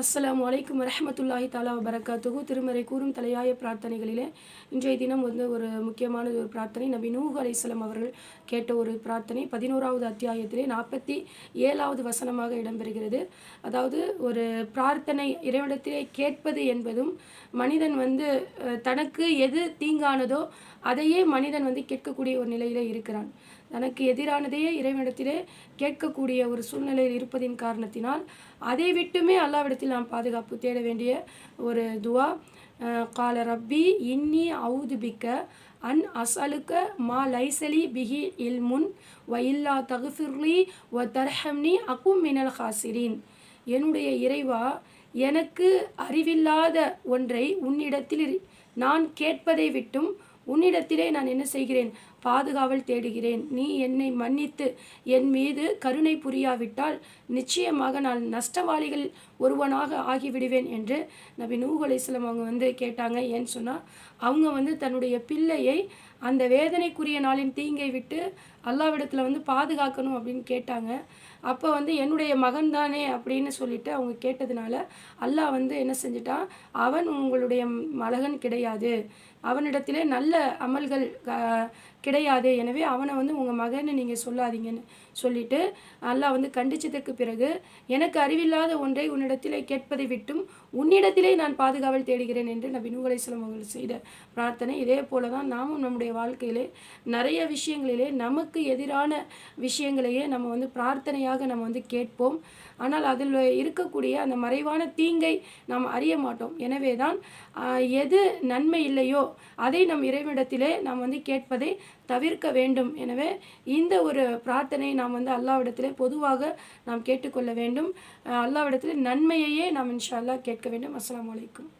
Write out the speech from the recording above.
அஸ்லாம் வலைக்கம் வரமத்துல்லாஹி தாலா வரகாத்துகு திருமறை கூறும் தலையாய பிரார்த்தனைகளிலே இன்றைய தினம் வந்து ஒரு முக்கியமான ஒரு பிரார்த்தனை. நபி நூஹ் அலிஸ்லாம் அவர்கள் கேட்ட ஒரு பிரார்த்தனை. பதினோராவது அத்தியாயத்திலே நாற்பத்தி ஏழாவது வசனமாக இடம்பெறுகிறது. அதாவது ஒரு பிரார்த்தனை இறைவனிடத்திலே கேட்பது என்பதும் மனிதன் வந்து தனக்கு எது தீங்கானதோ அதையே மனிதன் வந்து கேட்கக்கூடிய ஒரு நிலையிலே இருக்கிறான். தனக்கு எதிரானதையே இறைவனிடத்திலே கேட்கக்கூடிய ஒரு சூழ்நிலையில் இருப்பதின் காரணத்தினால் அதை விட்டுமே அல்லாவிடத்தில் நாம் பாதுகாப்பு தேட வேண்டிய ஒரு துவா. கால ரப்பி இன்னி அவுது பிக்க அன் அசலுக்க மா லைசலி பிஹி இல்முன் வ இல்லா தகுஃபிர்லி வ தர்ஹம்னி அகும் மினல் ஹாசிரின். என்னுடைய இறைவா எனக்கு அறிவில்லாத ஒன்றை உன்னிடத்தில் நான் கேட்பதை விட்டும் உன்னிடத்திலே நான் என்ன செய்கிறேன்? பாதுகாவல் தேடுகிறேன். நீ என்னை மன்னித்து என் மீது கருணை புரியாவிட்டால் நிச்சயமாக நான் நஷ்டவாளிகள் ஒருவனாக ஆகிவிடுவேன் என்று நபி நூஹ் அவங்க வந்து கேட்டாங்க. ஏன்னு சொன்னால் அவங்க வந்து தன்னுடைய பிள்ளையை அந்த வேதனைக்குரிய நாளின் தீங்கை விட்டு அல்லாவிடத்தில் வந்து பாதுகாக்கணும் அப்படின்னு கேட்டாங்க. அப்போ வந்து என்னுடைய மகன் தானே அப்படின்னு சொல்லிட்டு அவங்க கேட்டதுனால அல்லாஹ் வந்து என்ன செஞ்சிட்டான் அவன் உங்களுடைய மகன் கிடையாது. அவனிடத்திலே நல்ல அமல்கள் கிடையாது. எனவே அவனை வந்து உங்கள் மகன்னு நீங்கள் சொல்லாதீங்கன்னு சொல்லிட்டு அல்லாஹ் வந்து கண்டிச்சதற்கு பிறகு எனக்கு அறிவில்லாத ஒன்றை உன்னிடத்திலே கேட்பதை விட்டும் உன்னிடத்திலே நான் பாதுகாவல் தேடுகிறேன் என்று நபி நூஹ் அவர்கள் செய்த பிரார்த்தனை. இதே போல தான் நாமும் நம்முடைய வாழ்க்கையிலே நிறைய விஷயங்களிலே நமக்கு எதிரான விஷயங்களையே நம்ம வந்து பிரார்த்தனையாக நம்ம வந்து கேட்போம். ஆனால் அதில் இருக்கக்கூடிய அந்த மறைவான தீங்கை நாம் அறிய மாட்டோம். எனவே தான் எது நன்மை இல்லையோ அதை நம் இறைவனிடத்திலே நாம் வந்து கேட்பதை தவிர்க்க வேண்டும். எனவே இந்த ஒரு பிரார்த்தனை நாம் வந்து அல்லாவிடத்திலே பொதுவாக நாம் கேட்டுக்கொள்ள வேண்டும். ஆஹ், அல்லாவிடத்திலே நன்மையையே நாம் இன்ஷா அல்லாஹ் கேட்க வேண்டும். அஸ்லாம் வலைக்கும்